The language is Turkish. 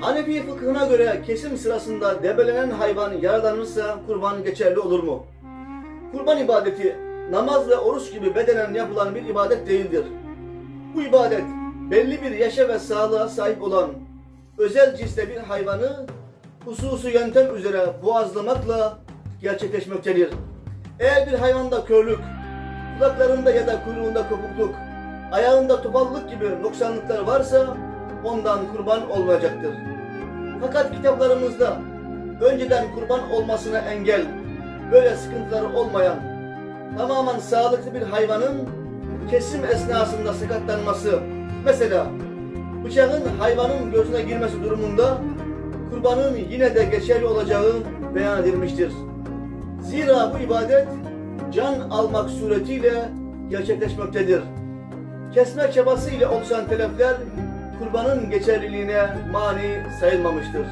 Hanefi fıkhına göre kesim sırasında debelenen hayvan yaralanırsa kurban geçerli olur mu? Kurban ibadeti namaz ve oruç gibi bedenen yapılan bir ibadet değildir. Bu ibadet belli bir yaşa ve sağlığa sahip olan özel cinsde bir hayvanı hususu yöntem üzere boğazlamakla gerçekleşmektedir. Eğer bir hayvanda körlük, kulaklarında ya da kuyruğunda kopukluk, ayağında topallık gibi noksanlıklar varsa ondan kurban olmayacaktır. Fakat kitaplarımızda önceden kurban olmasına engel, böyle sıkıntıları olmayan, tamamen sağlıklı bir hayvanın kesim esnasında sakatlanması, mesela bıçağın hayvanın gözüne girmesi durumunda kurbanın yine de geçerli olacağı beyan edilmiştir. Zira bu ibadet can almak suretiyle gerçekleşmektedir. Kesme çabası ile oluşan telefler kurbanın geçerliliğine mani sayılmamıştır.